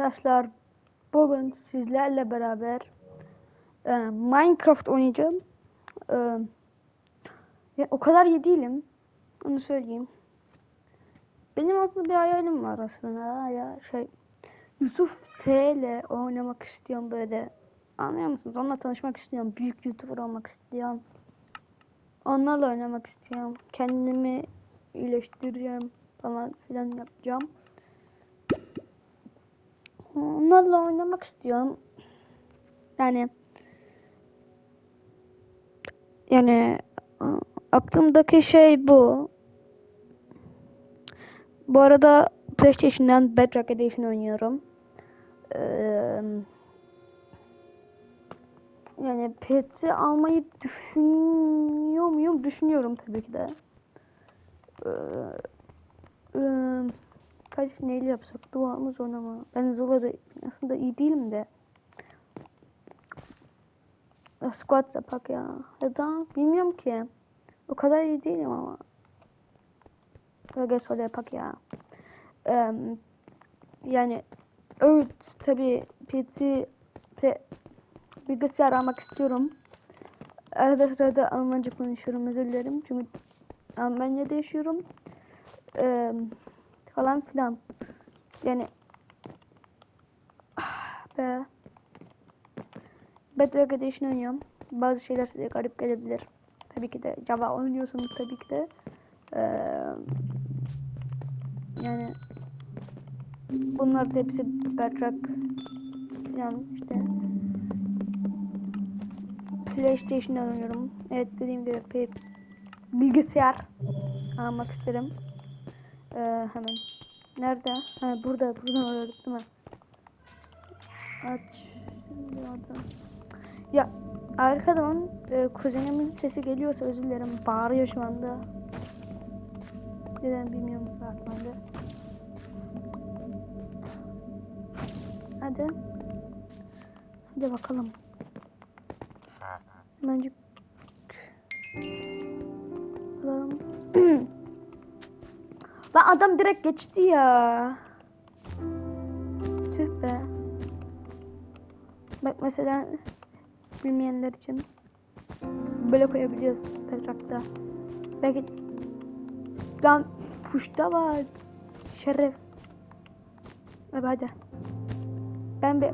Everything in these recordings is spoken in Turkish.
arkadaşlar bugün sizlerle beraber e, Minecraft oynayacağım. E, o kadar iyi değilim. Onu söyleyeyim. Benim aslında bir hayalim var aslında. Ya şey Yusuf T ile oynamak istiyorum böyle. Anlıyor musunuz? Onunla tanışmak istiyorum. Büyük YouTuber olmak istiyorum. Onlarla oynamak istiyorum. Kendimi iyileştireceğim falan filan yapacağım. Onlarla oynamak istiyorum. Yani yani aklımdaki şey bu. Bu arada PlayStation'dan Bedrock Edition oynuyorum. Eee yani PC almayı düşünüyor muyum? Düşünüyorum tabii ki de. Eee eee, kaç neyle yapsak? Duamız oynama. Ben Zula'da aslında iyi değilim de. Squat yapak ya. Ya da bilmiyorum ki. O kadar iyi değilim ama. Öyle söyle yapak ya. Eee, yani evet tabii PC pe, bilgisayar almak istiyorum. Arada sırada Almanca konuşuyorum özür dilerim. Çünkü Almanya'da yaşıyorum. Eee falan filan. Yani ah be. Bedrock Edition oynuyorum. Bazı şeyler size garip gelebilir. Tabii ki de Java oynuyorsunuz tabii ki de. Eee yani bunlar da hepsi Bedrock yani işte PlayStation'da oynuyorum. Evet dediğim gibi bilgisayar almak isterim. Ee, hemen. Nerede? Ha burada. Buradan arıyorduk değil mi? Aç. Ya arkadan e, kuzenimin sesi geliyorsa özür dilerim. Bağırıyor şu anda. Neden bilmiyorum de. Hadi. Hadi bakalım. Bence Bakalım. Lan adam direkt geçti ya. Tüh be. Bak mesela bilmeyenler için böyle koyabiliyoruz Bedrock'ta. Belki lan puşta var. Şeref. Hadi hadi. Ben bir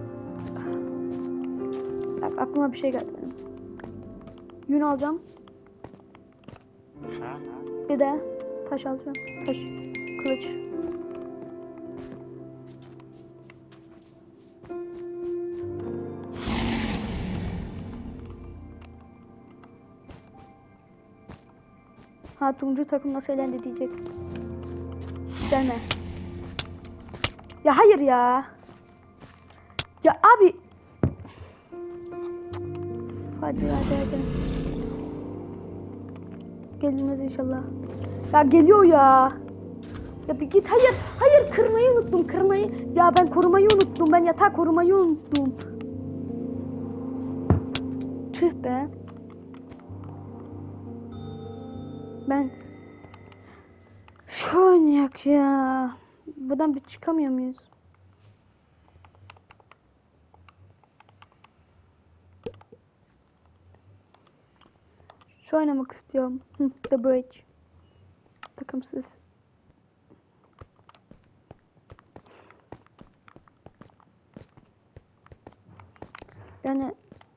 Bak aklıma bir şey geldi benim. Yün alacağım. Bir de taş alacağım. Taş. Kılıç. Ha turuncu takım nasıl elendi diyecek. Gelme. Ya hayır ya. Ya abi. Hadi hadi hadi. Gelmez inşallah. Ya geliyor ya. Ya bir git hayır. Hayır kırmayı unuttum kırmayı. Ya ben korumayı unuttum. Ben yatağı korumayı unuttum. Tüh be. Ben şu oynayak ya. Buradan bir çıkamıyor muyuz? Şu oynamak istiyorum. The Bridge. Takımsız. Yani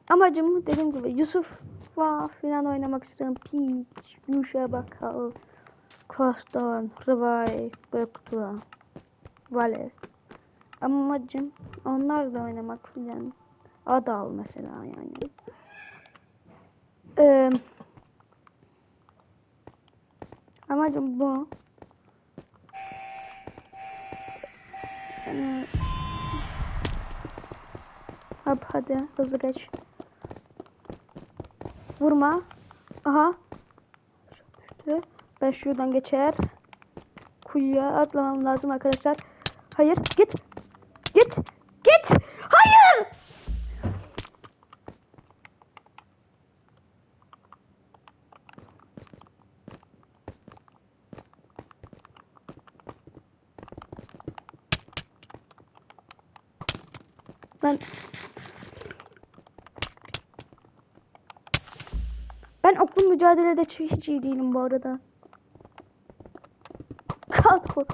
amacım dediğim gibi Yusuf'la falan oynamak istiyorum. Peach, Yuşa Bakal, Crossstone, Revive, Böktua, Vales. Amacım onlarla oynamak falan. Adal mesela yani. Eee Amacım bu. Yani... Hop hadi hızlı geç. Vurma. Aha. Düştü. Ben şuradan geçer. Kuyuya atlamam lazım arkadaşlar. Hayır git. Ben Ben oklu mücadelede hiç iyi değilim bu arada. Kalk bu.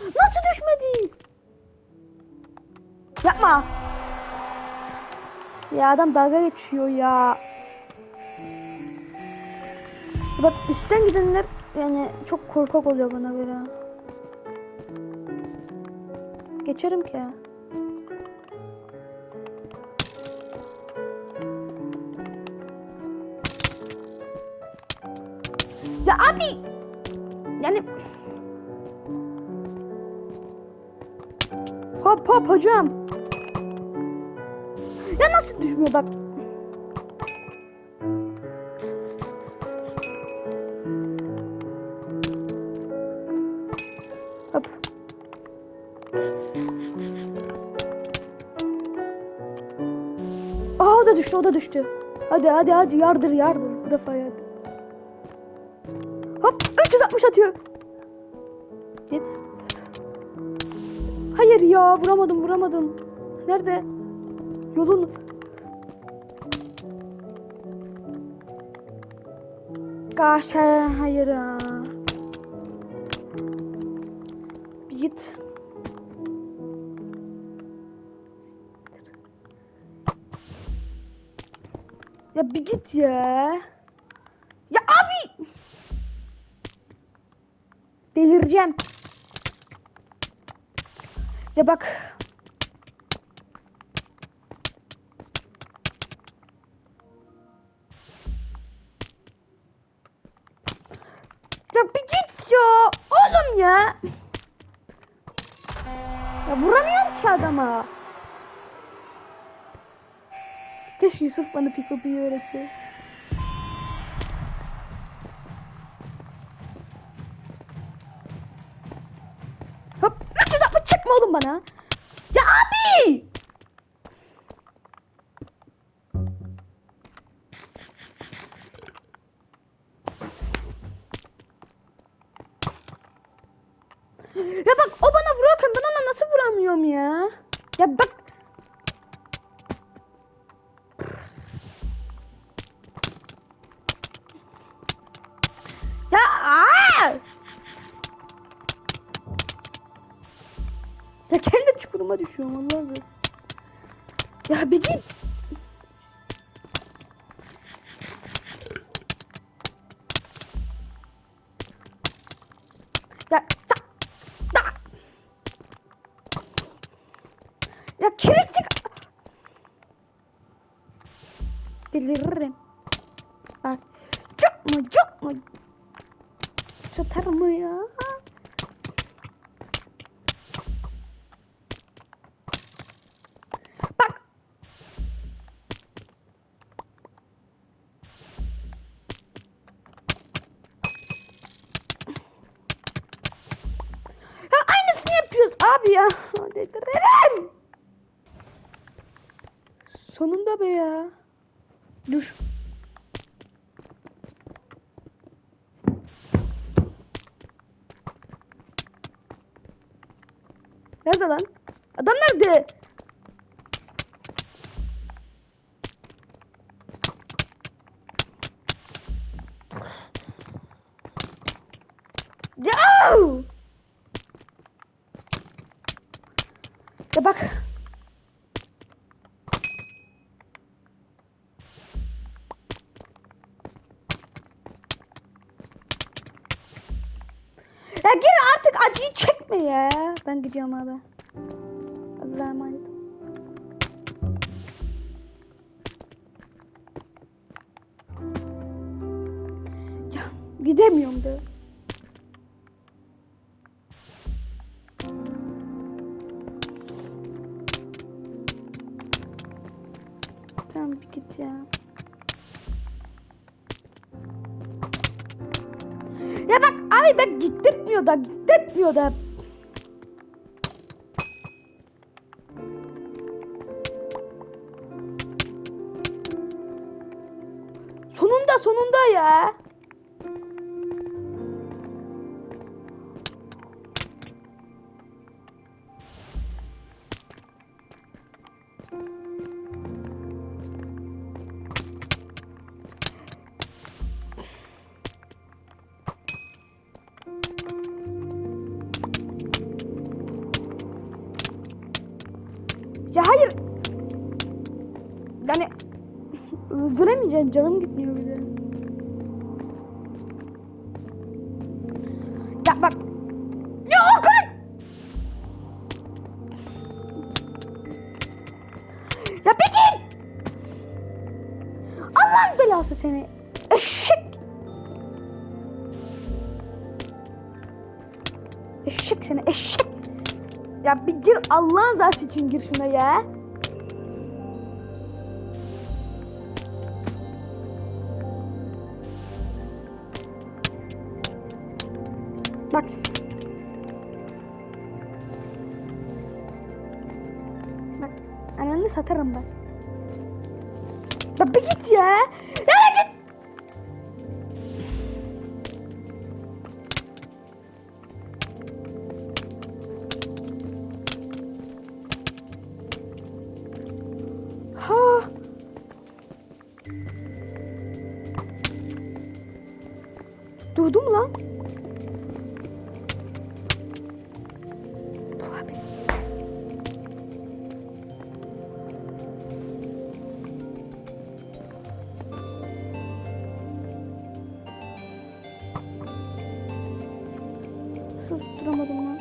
Nasıl düşmedi? Yapma. Ya adam dalga geçiyor ya. Bak üstten gidenler yani çok korkak oluyor bana göre. Geçerim ki. Ya abi yani Hop hop hocam. Ya nasıl düşmüyor bak. Hop. Aa o da düştü o da düştü. Hadi hadi hadi yardır yardır bu defa yardır. Hop 360 atıyor. Git. Hayır ya vuramadım vuramadım. Nerede? Yolun. Kaş hayır ya. Git. Ya bir git. Ya Delireceğim. Ya bak. Ya bir git ya. Oğlum ya. Ya vuramıyorum ki adama. Keşke Yusuf bana pick-up'ı öğretse. Yapma oğlum bana. Ya abi. Ya bak o bana vuruyorken ben ona nasıl vuramıyorum ya? Ya bak. Düşüyorum Allah'ım. Ya bir git. Ya ta, ta. Ya kireçlik. Deliririm. Sonunda be ya. Dur. Nerede lan? Adam nerede? Ya gir artık acıyı çekme ya. Ben gidiyorum abi. Allah'a emanet. Ya gidemiyorum da. Gittirtmiyor da. Sonunda sonunda ya. Ya Ya bak. Ya Okan! Ya peki! Allah'ın belası seni. Eşek! Eşek seni eşek! Ya bir gir Allah'ın rızası için gir şuna ya. Ananı satarım ben. Ya bir git ya. Ya git. Ha. Durdu mu lan? Susturamadım lan.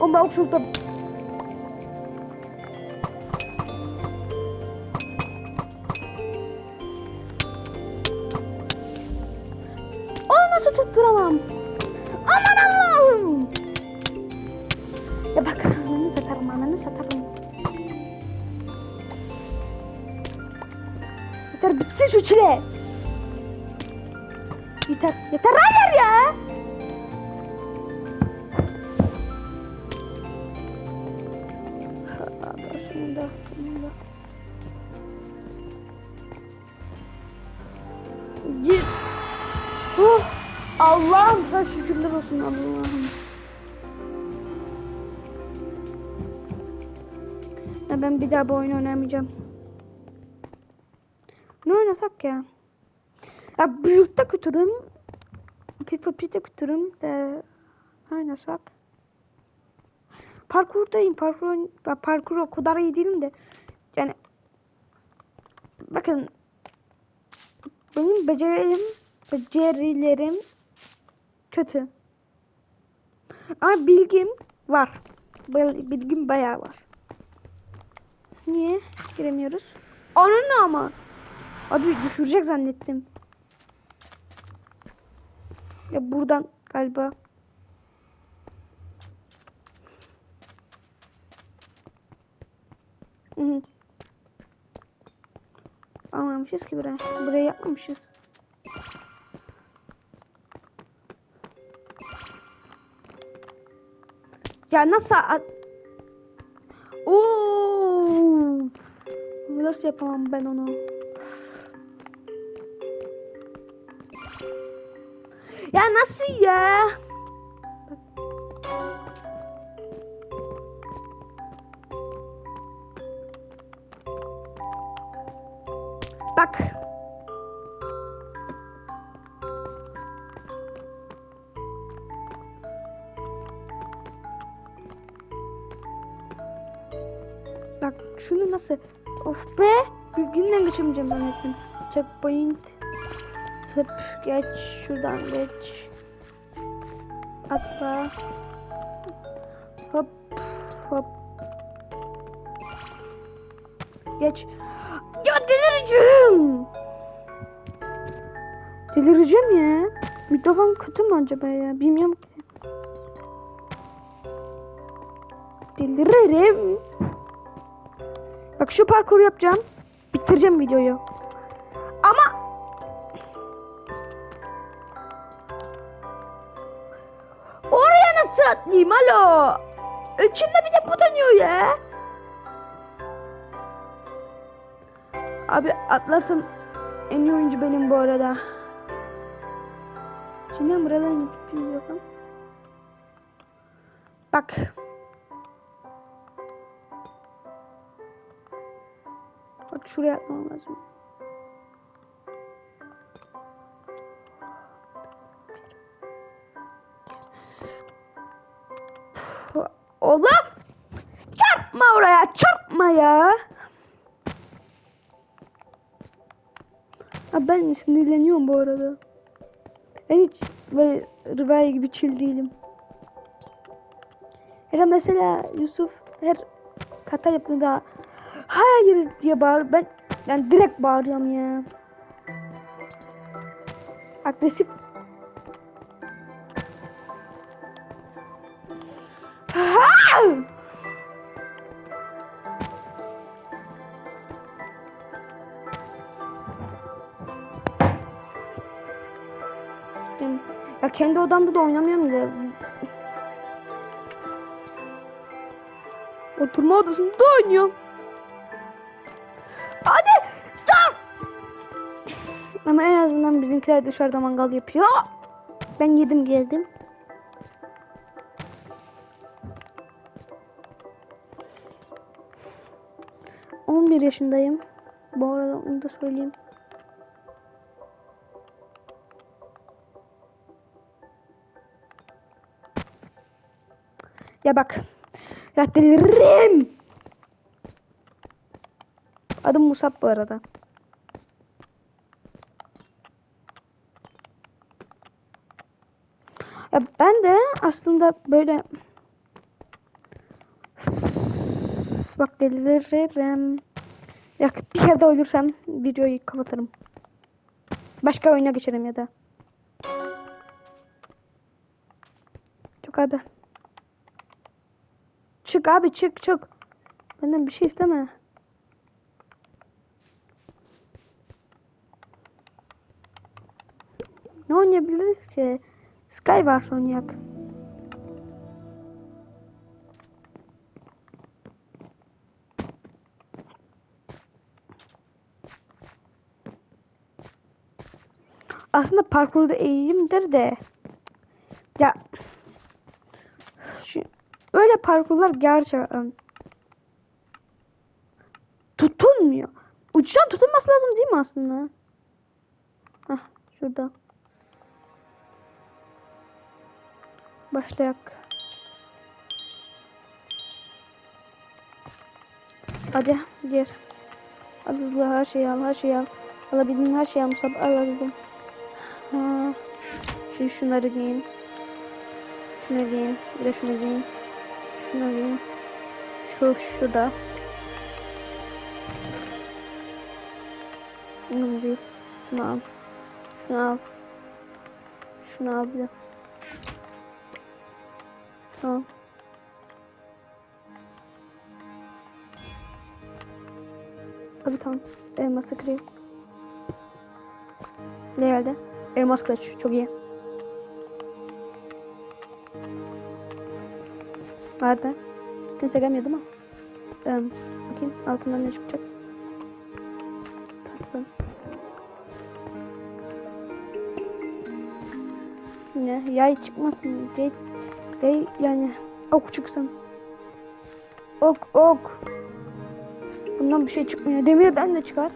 O ben okşulda Yeter yeter hayır ya. Sonunda, sonunda. Git. Oh, Allah'ım sen şükürler olsun Allah'ım. Ben bir daha bu oyunu oynamayacağım. Ne oynasak ya? Ya büyükte kötürüm. FIFA P'de kötürüm de oynasak. Parkurdayım. Parkur, parkur o kadar iyi değilim de. Yani bakın benim becerilerim becerilerim kötü. Ama bilgim var. Bil- Bilgim bayağı var. Niye giremiyoruz? Onun ama. Abi düşürecek zannettim. Ya buradan galiba. Almamışız ki buraya. Buraya yapmamışız. Ya nasıl at... Oo! Nasıl yapamam ben onu? Ya nasıl ya? Bak. Bak şunu nasıl? Of be. Bir günden geçemeyeceğim ben hepsini. Checkpoint. Tıp geç. Şuradan geç. Atla. Hop. Hop. Geç. Ya delireceğim. Delireceğim ya. Mikrofon kötü mü acaba ya? Bilmiyorum ki. Deliririm. Bak şu parkur yapacağım. Bitireceğim videoyu. Ama Atlayayım alo? İçimde bir de bu dönüyor ya. Abi atlarsam en iyi oyuncu benim bu arada. Şimdi buradan gittiğim yok. Bak. Bak şuraya atmam lazım. Oğlum! Çarpma oraya, çarpma ya. Ha ben sinirleniyorum bu arada. Ben hiç böyle Rıvaya gibi chill değilim. Ya mesela Yusuf her kata yaptığında hayır diye bağır. Ben yani direkt bağırıyorum ya. Agresif. Yani, ya kendi odamda da oynamıyorum da. Oturma odasında oynuyorum. Hadi stop. Ama en azından bizimkiler dışarıda mangal yapıyor. Ben yedim geldim. Yaşındayım. Bu arada onu da söyleyeyim. Ya bak. Ya deliririm. Adım Musab bu arada. Ya ben de aslında böyle bak deliririm. Ya bir kere daha ölürsem videoyu kapatırım. Başka oyuna geçerim ya da. Çok abi. Çık abi çık çık. Benden bir şey isteme. Ne oynayabiliriz ki? Skywars oynayak. Aslında parkurda iyiyimdir de. Ya şu, öyle parkurlar gerçekten tutunmuyor. Uçtan tutunması lazım değil mi aslında? Hah şurada. Başlayak. Hadi gir. Al hızlı her şeyi al her şeyi al. Alabildiğin her şeyi al Musab alabildim. Ha. Şimdi şunları giyin. Şunu giyin. Bir de şunu giyin. Şunu giyin. Şu şu da. Şunu giyin. Şunu al. Şunu al. Şunu al bir. Tamam. Tabii tamam. Elması kırayım. Ne geldi? Elmas kılıç. Çok iyi. Nerede? Kimse gelmiyor değil mi? Ee, bakayım altından ne çıkacak? Tatlı. Ne? Yay çıkmasın. Yay, yay yani ok çıksın. Ok ok. Bundan bir şey çıkmıyor. Demirden de çıkar.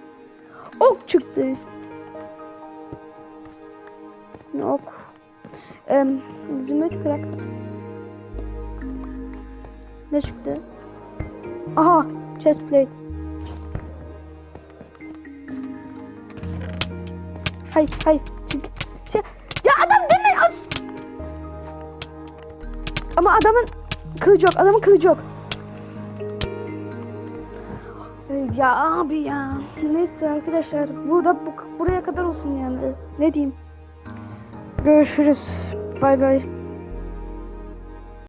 Ok çıktı. Ok? Eee zümrüt kırak. Ne çıktı? Aha, chest plate. Hay hay çık. Şey, ya adam deme az. Ama adamın kılıcı yok. Adamın kılıcı yok. Ya abi ya. Neyse arkadaşlar. Burada bu, buraya kadar olsun yani. Ne diyeyim? Görüşürüz. Bay bay.